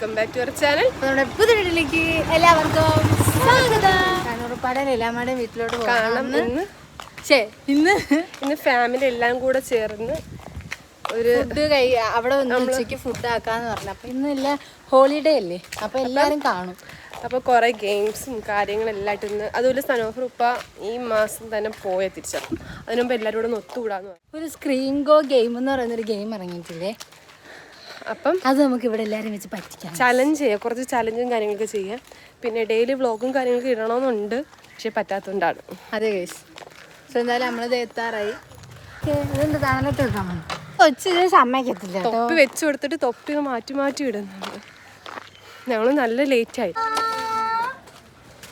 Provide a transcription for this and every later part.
Welcome back to our channel. നമ്മുടെ പുതിയ വീട്ടിലേക്ക് എല്ലാവർക്കും സ്വാഗതം. കണ്ണൂർപ്പാടൻ എല്ലാമാടെ വീട്ടിലോട്ട് കാണണം ഇന്ന് ശേ ഇന്ന് ഇന്ന് ഫാമിലി എല്ലാം കൂടെ ചേർന്ന് ഒരു ഫുഡ് കൈ അവിടെ വന്ന് ഉച്ചയ്ക്ക് ഫുഡ് ആക്കാന്ന് പറഞ്ഞു. അപ്പൊ ഇന്ന് എല്ലാ ഹോളിഡേ അല്ലേ? അപ്പൊ എല്ലാരും കാണും. അപ്പോൾ കുറേ ഗെയിംസും കാര്യങ്ങളെല്ലാം ആയിട്ട് ഇന്ന് അതുപോലെ സനോഫർ ഉപ്പ ഈ മാസം തന്നെ പോയ തിരിച്ചു അതിനു മുമ്പ് എല്ലാവരും കൂടെ ഒന്ന് ഒത്തുകൂടാന്ന് പറഞ്ഞു. ഒരു സ്ക്രീൻ ഗോ ഗെയിം എന്ന് പറയുന്ന ഒരു ഗെയിം ഇറങ്ങിയിട്ടില്ലേ? അപ്പം അത് നമുക്ക് ഇവിടെ എല്ലാവരും വെച്ച് പറ്റിക്കാം. ചലഞ്ച് ചെയ്യാം. കുറച്ച് ചലഞ്ചും കാര്യങ്ങളൊക്കെ ചെയ്യാം. പിന്നെ ഡെയിലി വ്ളോഗും കാര്യങ്ങളൊക്കെ ഇടണമെന്നുണ്ട്. പക്ഷെ പറ്റാത്തതുകൊണ്ടാണ്. അതെ കേസ് സോ എന്തായാലും നമ്മളത് എത്താറായി. ഇതെന്ത് തണലത്ത് വെക്കാൻ കൊച്ചു സമ്മതിക്കത്തില്ല കേട്ടോ. തൊപ്പി വെച്ച് കൊടുത്തിട്ട് തൊപ്പി മാറ്റി മാറ്റി ഇടുന്നുണ്ട് ഞങ്ങൾ നല്ല ലേറ്റ്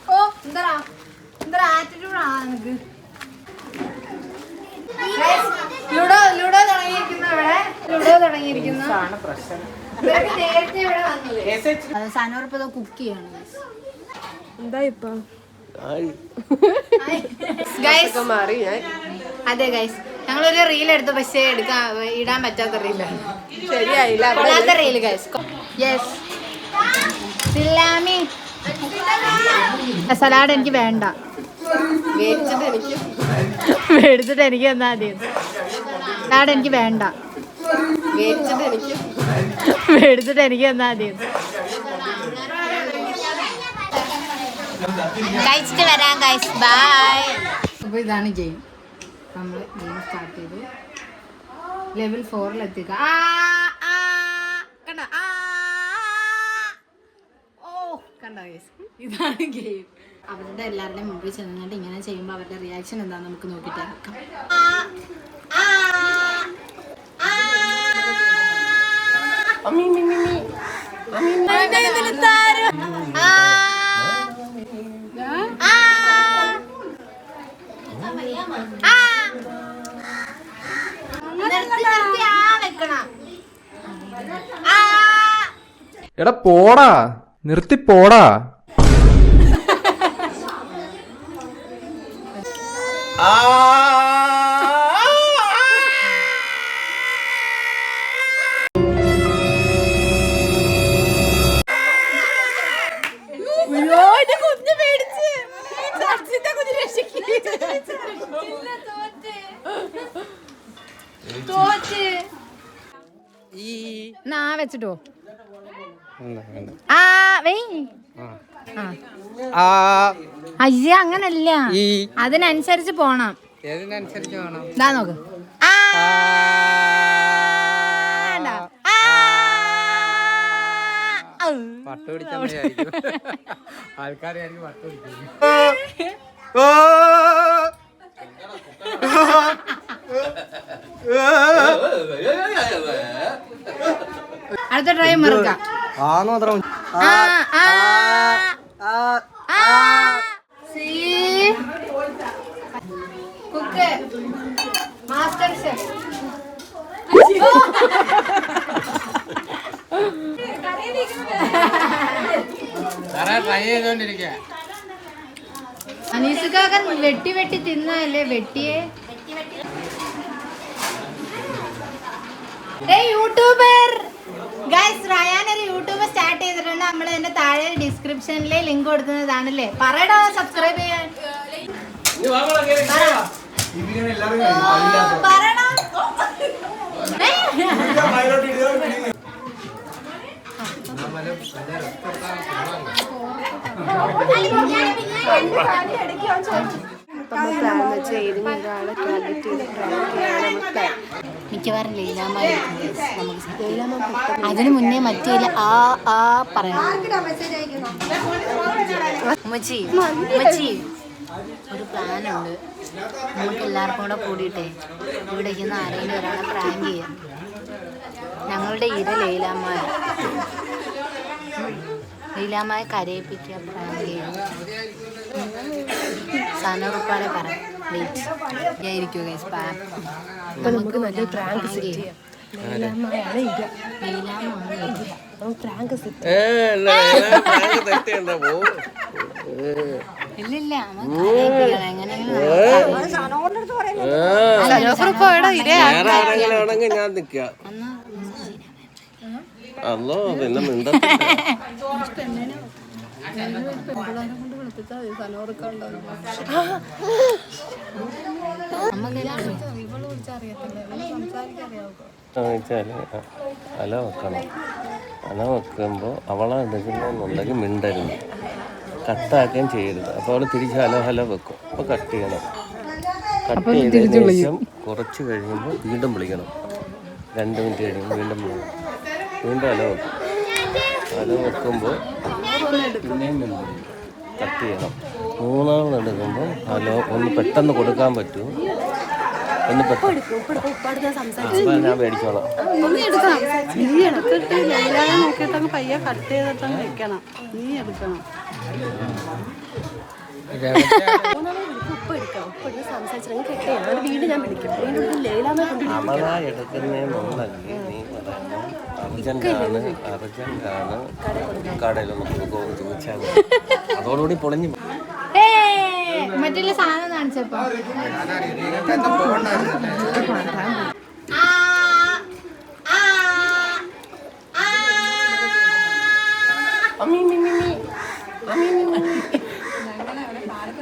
ഓ എന്താ എന്താ ആറ്റിറ്റ്യൂഡ് ആ നിനക്ക് ലുഡോ ലുഡോ തുടങ്ങിയിരിക്കുന്നു ഇവിടെ. ലുഡോ തുടങ്ങിയിരിക്കുന്നു. നേരത്തെ ഇവിടെ വന്നില്ലേ സാനോർപ്പത കുക്ക് ചെയ്യാണ്. എന്താ ഇപ്പൊ? മാറി ഞാൻ അതെ ഗൈസ് ഞങ്ങളൊരു റീൽ എടുത്തു പക്ഷേ എടുക്കാൻ ഇടാൻ പറ്റാത്ത റീലാണ് ശരിയായില്ല കൊള്ളാത്ത റീൽ ഗൈസ് യെസ് സലാഡ് എനിക്ക് വേണ്ട. മേടിച്ചിട്ട് എനിക്ക് എന്നാ മതി. സലാഡ് എനിക്ക് വേണ്ട. മേടിച്ചിട്ട് എനിക്ക് എന്നാ മതി. കഴിച്ചിട്ട് വരാം ഗൈസ് ബൈ അപ്പോൾ ഇതാണ് ഗെയിം നമ്മൾ ഗെയിം സ്റ്റാർട്ട് ചെയ്തു ലെവൽ ഫോറിൽ എത്തിക്ക. ആ, ആ, കണ്ടോ? ആ, ഓ കണ്ടോ ഗൈസ് ഇതാണ് ഗെയിം അവരുടെ എല്ലാവരുടെയും മുമ്പിൽ ചെന്നിട്ട് ഇങ്ങനെ ചെയ്യുമ്പോൾ അവരുടെ റിയാക്ഷൻ എന്താണെന്ന് നമുക്ക് നോക്കിയിട്ട് ഇറക്കാം എടാ പോടാ നിർത്തി പോടാ. നാ വെച്ചിട്ടോ. ആ വെയ്. അയ്യ അങ്ങനല്ല. അതിനനുസരിച്ച് പോണം. ഏതിനനുസരിച്ച് വേണം? ഇതാ നോക്ക്. ആ. ഇണ്ടാ. ആൾക്കാരെ ഔ. അടുത്ത ട്രൈ മറക്കാം. ആണോ അത്ര ആ ആ. ആ സി കുക്ക് മാസ്റ്റർ ഷെഫ് ട്രൈ ചെയ്തോണ്ടിരിക്കുക അനീസുകാക്കൻ വെട്ടി വെട്ടി തിന്നല്ലേ വെട്ടിയെ? യൂട്യൂബർ. ഗൈസ് റയാൻ ഒരു യൂട്യൂബ് സ്റ്റാർട്ട് ചെയ്തിട്ടുണ്ട്. നമ്മൾ എന്റെ താഴെ ഡിസ്ക്രിപ്ഷനിലെ ലിങ്ക് കൊടുക്കുന്നതാണല്ലേ. പറയടാ സബ്സ്ക്രൈബ് ചെയ്യാൻ. പറ. നമ്മൾ പ്ലാൻ മിക്കവാറും ലീലാമ്മ അതിനു മുന്നേ മറ്റേ ആ ആ പറയണം ഉമ്മച്ചി ഉമ്മച്ചി. ഒരു പ്ലാനുണ്ട്. നമുക്ക് എല്ലാവർക്കും കൂടെ കൂടിയിട്ടേ ഇവിടെ ആരെങ്കിലും ഒരാളെ പ്രാങ്ക് ചെയ്യാം. ഞങ്ങളുടെ ഇര ലീലാമ്മ. ലീലാമ്മയെ കരയിപ്പിക്കുക സനോറുപ്പാടെ പറയാം ഞാൻ നമുക്ക് പ്രാങ്ക് സെറ്റ് ചെയ്യാം. സെറ്റ് ഇല്ലില്ല നമുക്ക് കരയിപ്പിക്കണം. അല്ലോ പിന്നെ മിണ്ട അല വെക്കണം. അല വെക്കുമ്പോൾ അവളെ എടുക്കുന്നുണ്ടെങ്കിൽ മിണ്ടരുത്. കട്ടാക്കുകയും ചെയ്യരുത്. അപ്പോൾ അവൾ തിരിച്ച് ഹലോ ഹലോ വെക്കും. അപ്പോൾ കട്ട് ചെയ്യണം. കട്ട് ചെയ്തതിനു ശേഷം കുറച്ച് കഴിയുമ്പോൾ വീണ്ടും വിളിക്കണം. രണ്ട് മിനിറ്റ് കഴിയുമ്പോൾ വീണ്ടും വിളിക്കണം വീണ്ടും അല വെക്കും അല വെക്കുമ്പോൾ പിന്നെയും. കട്ട് ചെയ്യണം. മൂന്നാമത് എടുക്കുമ്പോൾ അല ഒന്ന് പെട്ടെന്ന് കൊടുക്കാൻ പറ്റും. ഒന്ന് പെട്ടെന്ന് ഞാൻ മേടിച്ചോളാം. നീ എടുക്കണം നീ എടുത്തിട്ട് ലൈലാനെ നോക്കിയിട്ടങ്ങ് പയ്യെ കട്ട് ചെയ്തിട്ടങ്ങ് വെക്കണം. നീ എടുക്കണം. എടുക്കാം അവളാ എടുക്കുന്നതെന്നുണ്ടെങ്കിൽ നീ അർജന്റാണ്. അർജന്റാണ്. കൊടുക്കുമോ എന്ന് ചോദിച്ചാൽ. അതോടുകൂടി പൊളിഞ്ഞു. മറ്റുള്ള സാധനം കാണിച്ചപ്പോ.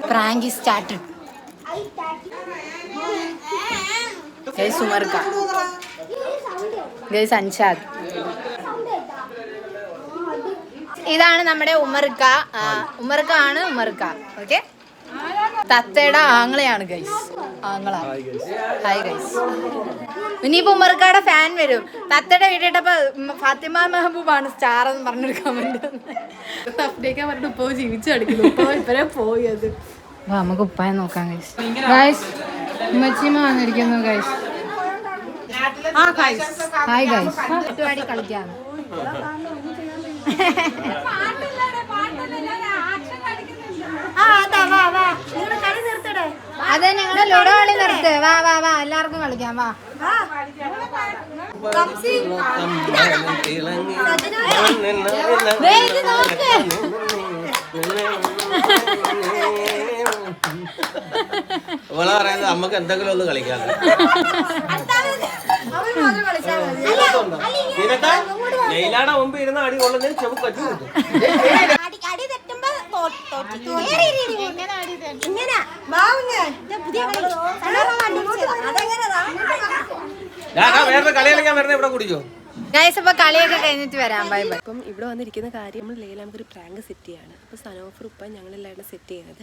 പ്രാങ്ക് ഗൈസ് ഉമർക്ക ഗൈസ് അൻഷാദ്. ഇതാണ് നമ്മുടെ ഉമർക്ക. ഉമർക്ക ആണ് ഉമർക്ക. ഓക്കെ തത്തയുടെ ആങ്ങളെയാണ് ഗൈസ് ആങ്ങള. ഹായ് ഗൈസ് ഇനിയിപ്പോ ഉമർക്കയുടെ ഫാൻ വരും. തത്തയുടെ വീട്ടിട്ടപ്പോ ഫാത്തിമ മെഹബൂബാണ് സ്റ്റാർ എന്ന് പറഞ്ഞൊരു കമന്റ് അപ്ഡേക്കാൻ പറഞ്ഞിട്ട് ഉപ്പ ജീവിച്ചു കളിക്കുന്നു ഇപ്പഴേ പോയി പോയത് നമുക്ക് ഉപ്പായ നോക്കാം ഗൈസ് ഗൈസ് ഉമ്മച്ചിമ വന്നിരിക്കുന്നു ഗൈസ് ഹായ് ഗൈസ് കളിക്കാണ് അതെ ഞങ്ങൾ ലുഡോ കളി നിർത്ത് വാ വാ വാ എല്ലാവർക്കും കളിക്കാം വാ. ഇവളെ പറയുന്നത് നമുക്ക് എന്തെങ്കിലും ഒന്ന് കളിക്കാം. ജയിലാടെ മുമ്പ് ഇരുന്ന് അടി കൊള്ളുന്നതിന് ചെവു കച്ചു കിട്ടും വേറെ ഇവിടെ ഗൈസ് അപ്പൊ കളിയൊക്കെ കഴിഞ്ഞിട്ട് വരാം. ബൈ ബൈ ഇവിടെ വന്നിരിക്കുന്ന കാര്യം നമ്മൾ ലൈലാമ്മക്ക് നമുക്കൊരു പ്രാങ്ക് സെറ്റ് ചെയ്യാണ്. അപ്പൊ സനോഫർ ഉപ്പ ഞങ്ങളെല്ലാവരും സെറ്റ് ചെയ്യുന്നത്.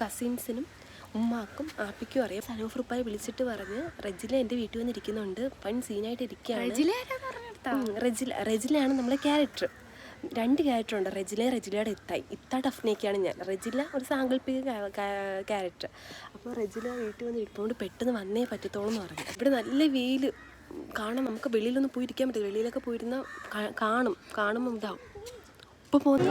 കസിൻസിനും ഉമ്മാക്കും ആപ്പിക്കും അറിയാം സനോഫർ ഉപ്പായി വിളിച്ചിട്ട് പറഞ്ഞ് റെജില എന്റെ വീട്ടിൽ വന്നിരിക്കുന്നുണ്ട് പൺ സീനായിട്ട് ഇരിക്കുകയാണ് റെജില റെജിലയാണ് നമ്മളെ ക്യാരക്ടർ രണ്ട് ക്യാരക്ടർ ഉണ്ട് റെജില റെജിലയുടെ ഇത്തായി ഇത്ത ടഫ്നേക്കാണ് ഞാൻ റെജില ഒരു സാങ്കല്പിക ക്യാരക്ടർ അപ്പോൾ റെജില വീട്ടിൽ വന്ന് ഇരിക്കുമ്പോൾ പെട്ടെന്ന് വന്നേ പറ്റത്തോളം എന്ന് പറഞ്ഞു ഇവിടെ നല്ല വെയിൽ കാണാം നമുക്ക് വെളിയിലൊന്നും പോയിരിക്കാൻ പറ്റില്ല വെളിയിലൊക്കെ പോയിരുന്ന കാണും കാണുമ്പോൾ ഇതാവും ഇപ്പൊ പോകുന്ന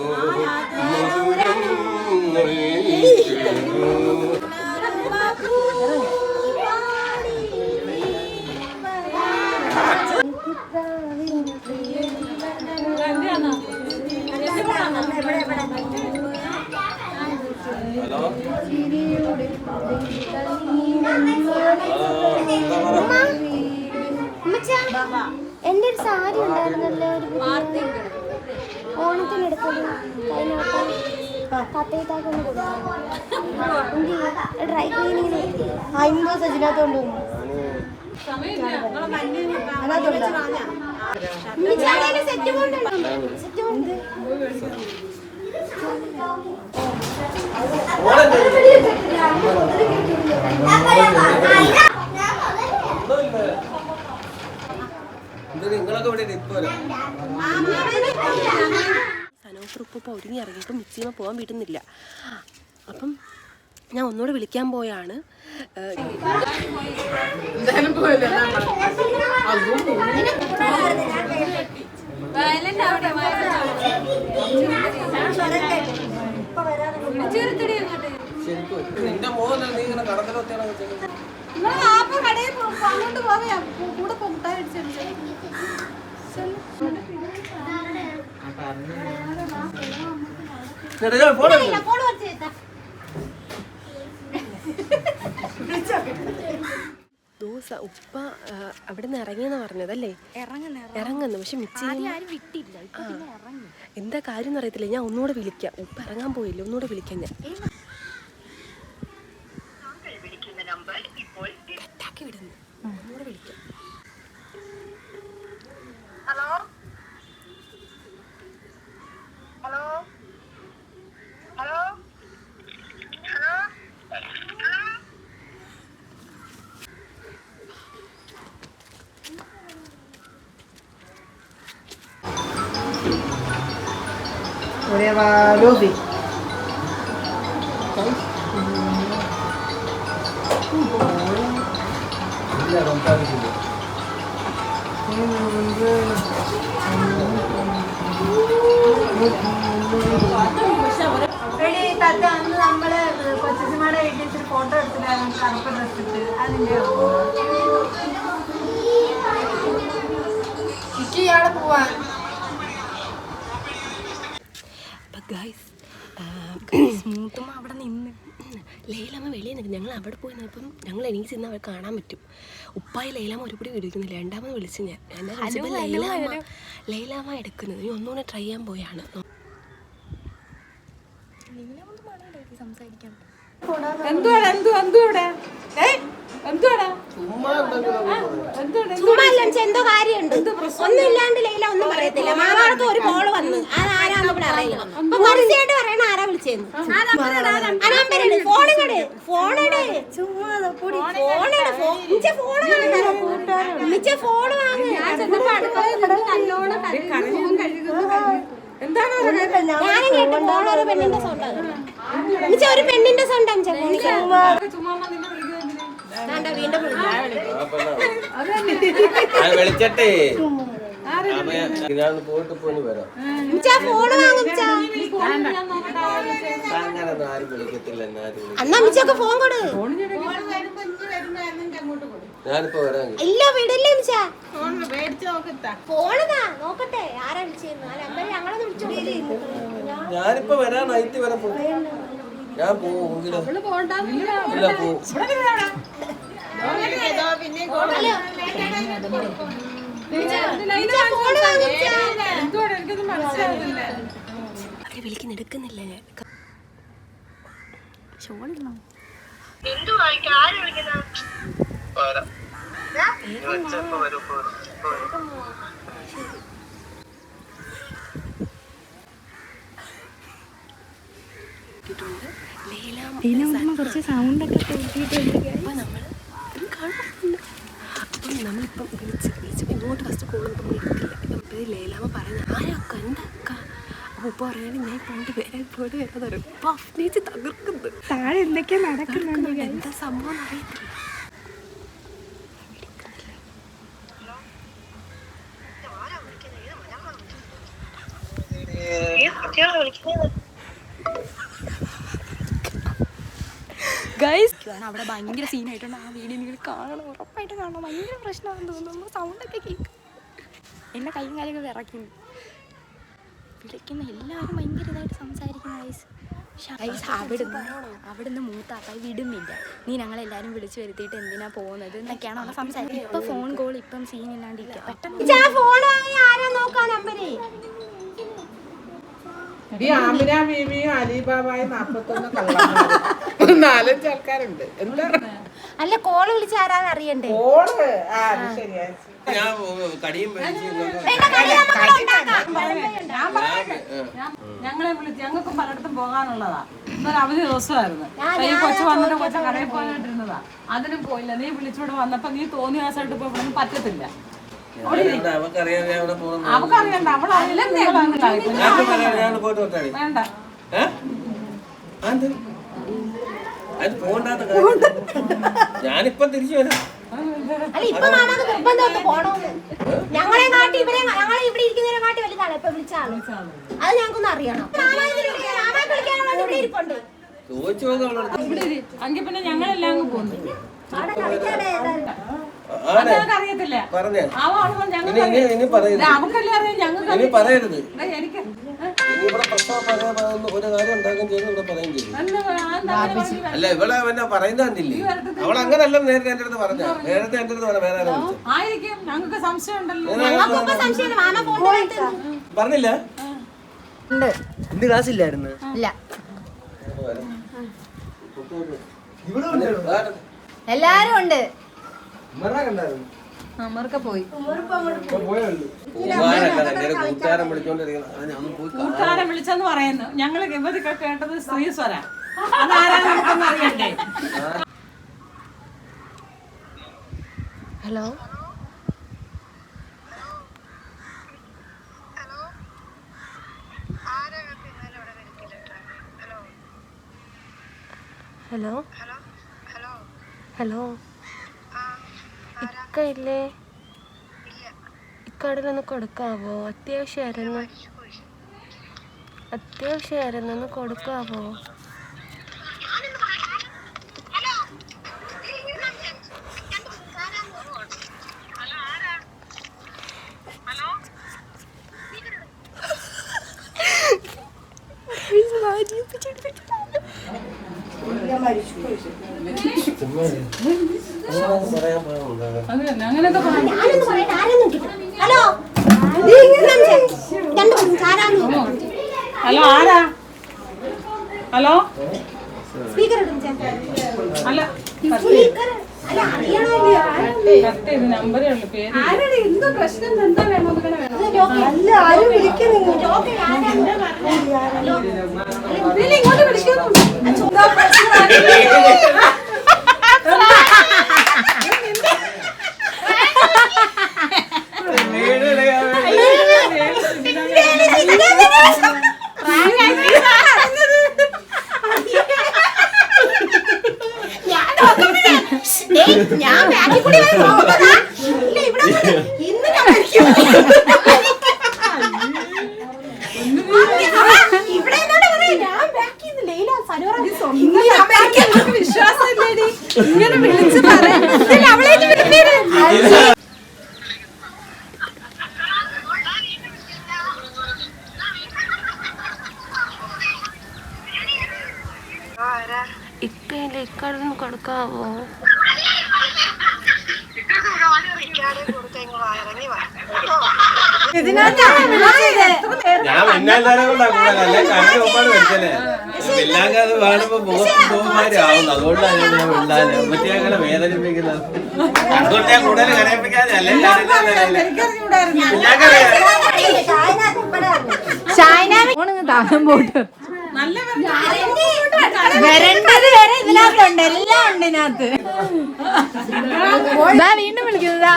എന്റെ ഒരു സാരി ഉണ്ടായിരുന്നല്ലോ ഒരു ഓണത്തിന് എടുത്തത് കത്തയിട്ടാക്കൊന്ന് ഡ്രൈ ക്ലീനിങ്ങിന് അമ്പത് സെറ്റ് സെറ്റ് നിങ്ങളൊക്കെ ഇവിടെ നിൽക്കുമല്ലോ സനോഫർ ഉപ്പ് ഇപ്പോൾ ഒരുങ്ങി ഇറങ്ങിയപ്പോൾ മിക്സിമ പോകാൻ വിടുന്നില്ല. അപ്പം ഞാൻ ഒന്നുകൂടെ വിളിക്കാൻ പോയാണ്. ഏഹ്, നിന്റെ മോനെ നീ ഇങ്ങനെ കടക്കലൊത്തിയാണ് അങ്ങോട്ട് പോവേ കൂടെ മുട്ടായി അടിച്ചു ഫോൺ ദോശ ഉപ്പ അവിടെ നിന്ന് ഇറങ്ങിയെന്ന് പറഞ്ഞതല്ലേ? ഇറങ്ങുന്നു പക്ഷെ മിച്ചി. എന്താ കാര്യം അറിയത്തില്ല. ഞാൻ ഒന്നുകൂടെ വിളിക്കാം. ഉപ്പ ഇറങ്ങാൻ പോയില്ല? ഒന്നുകൂടെ വിളിക്കാം ഞാൻ. അന്ന് നമ്മൾ കൊച്ചുമാടെ വീട്ടിൽ ഫോട്ടോ എടുത്തിട്ടാണ് കറുപ്പ് ഡ്രസ് ഇട്ട്. അതിന്റെ എനിക്ക് ഇയാളെ പോവാൻ ഗായ്സ് സ്മൂത്തും അവിടെ നിന്ന് ലൈലാമ്മ വെളിയിൽ നിൽക്കും ഞങ്ങൾ അവിടെ പോയി നിന്നപ്പം ഞങ്ങൾ എനിക്ക് ചെന്ന് അവർ കാണാൻ പറ്റും. ഉപ്പായി ലൈലാമ്മ ഒരുപടി വിളിക്കുന്നില്ല. രണ്ടാമത് വിളിച്ച് ഞാൻ. വിളിച്ചപ്പോൾ ലൈലാമ്മ ലൈലാമ്മ എടുക്കുന്നത്. നീ ഒന്നുകൂടെ ട്രൈ ചെയ്യാൻ പോയാണ്. എന്തുവാടാ? എന്തുവാ എന്തുവാടാ? ഏ എന്തുവാടാ? ചുമ്മാ അല്ല അച്ഛാ, എന്തോ കാര്യമുണ്ട്. ഒന്നും ഇല്ലാണ്ട് ലൈല ഒന്നും പറയത്തില്ല. മാമാർക്ക് ഒരു ബോൾ വന്നു. അത് ആരാന്ന് ഇവിടെ അറിയണം അപ്പൊ പരസ്യമായിട്ട് പറയണ ആരാ വിളിച്ചേന്ന്? അനാമ്പരട് ഫോണിങ്ങട് ഫോണിട് ഫോണിട് ഫോൺ മിച്ച ഫോൺ വാങ്ങ്. ഞാനും കേട്ടു ഫോൺ ഒരു പെണ്ണിന്റെ സ്വന്തം മിച്ച ഒരു പെണ്ണിന്റെ അഞ്ചാ വീണ്ടും വിളിച്ചട്ടെ. പോയിട്ട് പോയി വരാം. ആരും വിളിക്കത്തില്ല ഫോൺ കൊടു. ഞാനിപ്പോ വരാം. ഇല്ല വിടില്ല നോക്കട്ടെ. ആരാ വിളിച്ചേന്ന്? ആ നമ്പർ ഞങ്ങളൊന്ന് വിളിച്ചു ഞാനിപ്പോ വരാൻ നൈറ്റ് വരെ പോകും ഞാൻ പോകും ഇല്ല അവരെ വിളിക്കുന്ന? എടുക്കുന്നില്ല ഞാൻ. ലൈലാമ്മ കുറച്ച് സൗണ്ട് ഒക്കെ അപ്പം നമ്മൾ നമ്മളിപ്പം വിളിച്ച് വിളിച്ചപ്പോൾ ഇങ്ങോട്ട് ഫസ്റ്റ് കോൾ ഇത് ലേലാമ്മ പറയുന്നത് ആരൊക്കെ എന്തൊക്കെ അപ്പോൾ ഉപ്പ ഞാൻ പോയിട്ട് വേറെ പോയിട്ട് വരുന്നത് ഉപ്പ അഭിനയിച്ച് തകർക്കുന്നത് താഴെ എന്തൊക്കെയാ നടക്കുന്നത് എന്താ സംഭവം അറിയത്തില്ല ഗൈസ് അവിടെ ഭയങ്കര സീനായിട്ടുണ്ട് ആ വീഡിയോ നിങ്ങൾ കാണണം ഉറപ്പായിട്ട് കാണണം. ഭയങ്കര പ്രശ്നമാണെന്ന് തോന്നുന്നു. നമ്മൾ സൗണ്ടൊക്കെ കേൾക്കും എന്റെ കൈയും കാലൊക്കെ വിറയ്ക്കുന്നു വിളിക്കുന്ന എല്ലാവരും ഭയങ്കര ഇതായിട്ട് സംസാരിക്കുന്ന ഐസ് ഗൈസ് അവിടുന്ന് അവിടുന്ന് മൂത്താക്കായി വിടുന്നില്ല. നീ ഞങ്ങളെല്ലാവരും വിളിച്ചു വരുത്തിയിട്ട് എന്തിനാ പോകുന്നത് എന്നൊക്കെയാണ് അവിടെ സംസാരിക്കുന്നത്. ഇപ്പം ഫോൺ കോൾ ഇപ്പം സീൻ ഇല്ലാണ്ടിരിക്കുക പെട്ടെന്ന് ഈ ആമിന ബീവിയും അലിബാബായും നാപ്പത്തൊന്ന് കള്ളന്മാരും. നാലഞ്ച് ആൾക്കാരുണ്ട്. എന്താ അല്ല കോൾ വിളിച്ച ആരാന്ന് അറിയണ്ടേ? കോൾ? ആ ശരിയാ ഞാൻ. കടിയും ഞങ്ങളെ വിളിച്ച് ഞങ്ങൾക്കും പലയിടത്തും പോകാനുള്ളതാ. ഇന്നൊരു അവധി ദിവസമായിരുന്നു. ഈ കൊച്ചു വന്നിട്ട് കൊച്ചു കടയിൽ പോയിട്ടിരുന്നതാ അതിനും പോയില്ല. നീ വിളിച്ചോട് വന്നപ്പോ നീ തോന്നിയ ദിവസമായിട്ട് ഇപ്പൊ ഇവിടെ പറ്റത്തില്ല. അവക്കറിയണ്ട. വട്ടാടി വേണ്ട? അത് പോണ്ടാത്ത കാര്യം. ഞാനിപ്പം തിരിച്ചു വരാം. അല്ല ഇപ്പൊ മാമാക്ക് നിർബന്ധമായിട്ട് പോണോന്ന്. ഞങ്ങളെ കാട്ടി ഇവരെ ഞങ്ങളെ ഇവിടെ ഇരിക്കുന്നവരെ കാട്ടി വലുതാണ്? ഇപ്പൊ വിളിച്ചാണ് അത് ഞങ്ങൾക്കൊന്ന് അറിയണം. മാമാക്ക് വിളിക്കാൻ- മാമാക്ക് ഇവിടെ ഇരിപ്പുണ്ട്. ചോദിച്ചു പിന്നെ ഞങ്ങളെല്ലാം അങ്ങ് പോകുന്നു. അവിടെ കളിക്കാനേ ഏതായാലും. ആരെ? ഞങ്ങൾക്ക് അറിയത്തില്ല പറഞ്ഞേ. അവൾ ഇനി ഇനി ഇനി പറയരുത്. അവക്കല്ലേ അറിയാം ഞങ്ങൾക്ക് ഇവിടെ പറയുന്ന ഒരു കാര്യം ഉണ്ടാക്കുകയും ചെയ്തു ഇവിടെ പറയുകയും ചെയ്തു അല്ല ഇവിടെ പിന്നെ പറയുന്ന കണ്ടില്ലേ? അവൾ അങ്ങനല്ല നേരത്തെ എന്റെ അടുത്ത് പറഞ്ഞ നേരത്തെ എന്റെ അടുത്ത് പറഞ്ഞ വേറെ ആയിരിക്കും. ഞങ്ങൾക്ക് സംശയം ഉണ്ടല്ലോ. പറഞ്ഞില്ല? ഉണ്ട്. ഇന്ന് ക്ലാസ് ഇല്ലായിരുന്നു? ഇല്ല. എല്ലാരും ഉണ്ട്. അമർക്ക പോയി. കൂട്ടുകാരൻ. വിളിച്ചെന്ന് പറയുന്നു. ഞങ്ങൾ ഇവരൊക്കെ കേട്ടത് സ്ത്രീ സ്വര. അതാരാ നമുക്കൊന്നും അറിയണ്ടേ? ഹലോ? ഹലോ? ഹലോ? ഇക്ക ഇല്ലേ ഇക്കടലൊന്ന് കൊടുക്കാവോ? അത്യാവശ്യമായിരുന്നു അത്യാവശ്യമായിരുന്നു ഒന്ന് കൊടുക്കാവോ? Thank പോകുന്നത് ഹലോ? ഹലോ. ആരാ? ഹലോ? സ്പീക്കർ അല്ല നമ്പറേ ഉള്ളൂ പേര് ഇല്ലയോ? കട്ട് ചെയ്ത് നമ്പരേ ഉള്ളു പേര് അല്ല ആരും വിളിക്കുന്നില്ല. ഇങ്ങോട്ട് വിളിക്കുന്നു ഞാൻ ബാക്കിൽ കൂടി വരെ പോകുന്നതാ. ഇല്ല, ഇവിടെ വന്ന് ഇന്ന് ഞാൻ മരിക്കും. ഇവിടെ എന്നോട് പറയും, ഞാൻ ബാക്കിൽ നിന്ന് ലൈല, സനോറ, ഇന്ന് ഞാൻ ബാക്കിൽ നിന്ന് വിശ്വാസമില്ലേടി ഇങ്ങനെ വിളിച്ച് പറയാൻ അവളെ വിളിക്കണേ ഇക്കയില്ലേ ഇക്കടലൊന്ന് കൊടുക്കാവോ ഞാൻ പിന്നാലെ കൊണ്ടാ കൂടുതലല്ല കണ്ണു മുമ്പാട് വെച്ചല്ലേ പിള്ളാങ്ക അത് കാണുമ്പോ ആവുന്നു. അതുകൊണ്ടാണ് ഞാൻ മിണ്ടാൽ മറ്റേ അങ്ങനെ വേദനിപ്പിക്കുന്നത്. അതുകൊണ്ട് ഞാൻ കൂടുതൽ കരയിപ്പിക്കാതെ അല്ലേ? ചൈന ഫോണിന്ന് താഴം പോട്ട് വരേണ്ടത് വരെ ഇതിനകത്തുണ്ട്. എല്ലാം ഉണ്ട് ഇതിനകത്ത്. ദാ വീണ്ടും വിളിക്കുന്നതാ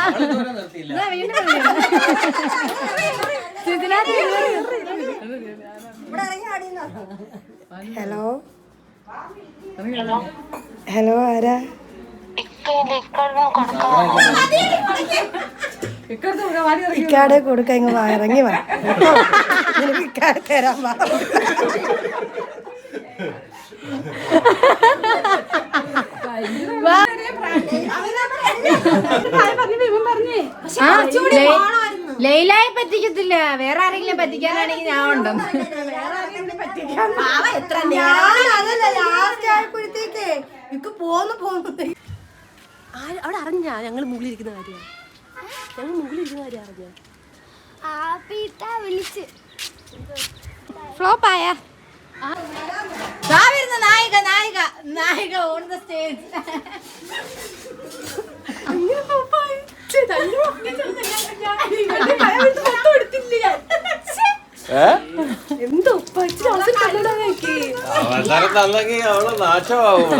ദാ. വീണ്ടും ഇതിനകത്ത് ഹലോ. ഹലോ ആരാ? ഇക്കാടെ കൊടുക്ക ഇങ്ങ് വാ ഇറങ്ങി വാ. കേട്ടോ? നിനക്ക് ഇക്കാടെ തരാൻ വാ. ആ, ലൈ- ലൈലായെ പറ്റിക്കത്തില്ല. വേറെ ആരെങ്കിലും പറ്റിക്കാനാണെങ്കിൽ ഞാൻ ഉണ്ടെന്ന്. ഞാൻ അതല്ല ലാസ്റ്റ് ആയപ്പോഴത്തേക്കേ. ഇക്ക് പോന്ന്. അവിടെ അറിഞ്ഞാ? ഞങ്ങൾ മുകളിലിരിക്കുന്ന കാര്യമാണ് ഞങ്ങൾ മുകളിലിരിക്കുന്ന കാര്യം അറിഞ്ഞാ? ഫ്ലോപ്പായ വരുന്ന നായിക നായിക. നായിക ഓൺ ദ സ്റ്റേജ് എന്തോ. അവസരം തന്നെങ്കിൽ അവൾ നാശമാവും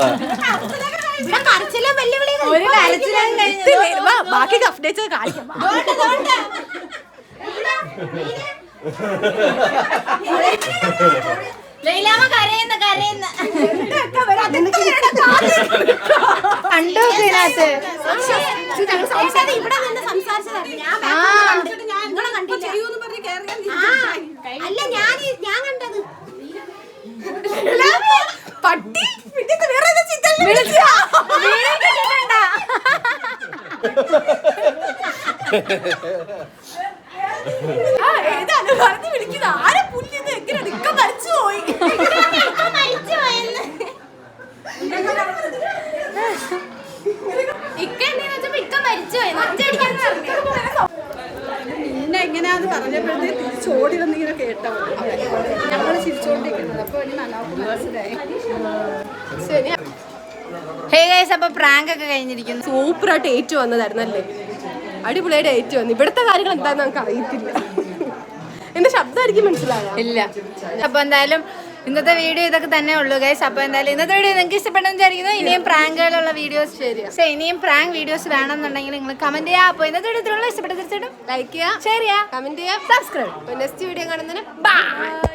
ഇവിടെ ഇവിടെ കരച്ചിലും വെല്ലുവിളിയും ഒരു കരച്ചിലും ഇതില്ലേ, വാ, ബാക്കി അപ്ഡേറ്റ്സ് കാണിക്കാം. വാ. ലൈലാമ കരയുന്ന കരയുന്ന. കണ്ടു ഇതിനകത്ത്? ഞങ്ങൾ സംസാരിച്ചത് ഇവിടെ നിന്ന് ഞാൻ back കണ്ടിട്ട് ഞാൻ നിങ്ങളെ കണ്ടില്ല. ആ, അല്ല ഞാൻ ഈ- ഞാൻ കണ്ടത്. പട്ടി പിന്നെ വേറെ ഏതോ ചിത്രങ്ങൾ ആ, ഏതാണ് പറഞ്ഞ് വിളിക്കുന്നത്? ആരെ പുല്ലിത്? എങ്ങനെ നിക്ക മരിച്ചു പോയി? ഇക്ക എന്തിനാ വെച്ചപ്പോ ഇക്ക മരിച്ചു പോയി ഒറ്റ ഇങ്ങനെയാന്ന് ഓടി വന്ന് ഇങ്ങനെ കേട്ടോ. ഞങ്ങൾ ചിരിച്ചോണ്ടിരിക്കുന്നത്. അപ്പൊ ഇനി നന്നാവും മനസ്സിലായി. ഹേ ഗൈസ് അപ്പൊ പ്രാങ്ക് ഒക്കെ കഴിഞ്ഞിരിക്കുന്നു. സൂപ്പറായിട്ട് ഏറ്റു വന്നതായിരുന്നല്ലേ? അടിപൊളിയായിട്ട് ഏറ്റു വന്നു. ഇവിടുത്തെ കാര്യങ്ങൾ എന്താന്ന് നമുക്ക് അറിയത്തില്ല. എന്റെ ശബ്ദമായിരിക്കും മനസ്സിലാകാം ഇല്ല. അപ്പൊ എന്തായാലും ഇന്നത്തെ വീഡിയോ ഇതൊക്കെ തന്നെ ഉള്ളൂ ഗൈസ് അപ്പൊ എന്തായാലും ഇന്നത്തെ വീഡിയോ നിങ്ങൾക്ക് ഇഷ്ടപ്പെടുന്ന വിചാരിക്കുന്നു. ഇനിയും പ്രാങ്കുകളുള്ള വീഡിയോസ് ശരി ഇനിയും പ്രാങ്ക് വീഡിയോസ് വേണമെന്നുണ്ടെങ്കിൽ നിങ്ങൾ കമന്റ് ചെയ്യാം. അപ്പൊ ഇന്നത്തെ വീഡിയോ ഇത്രയുള്ള ഇഷ്ടപ്പെട്ട തീർച്ചയായിട്ടും ലൈക്ക് ചെയ്യുക ഷെയർ ചെയ്യാം കമന്റ് ചെയ്യുക സബ്സ്ക്രൈബ് നെക്സ്റ്റ് വീഡിയോ കാണുന്നതിന് ബൈ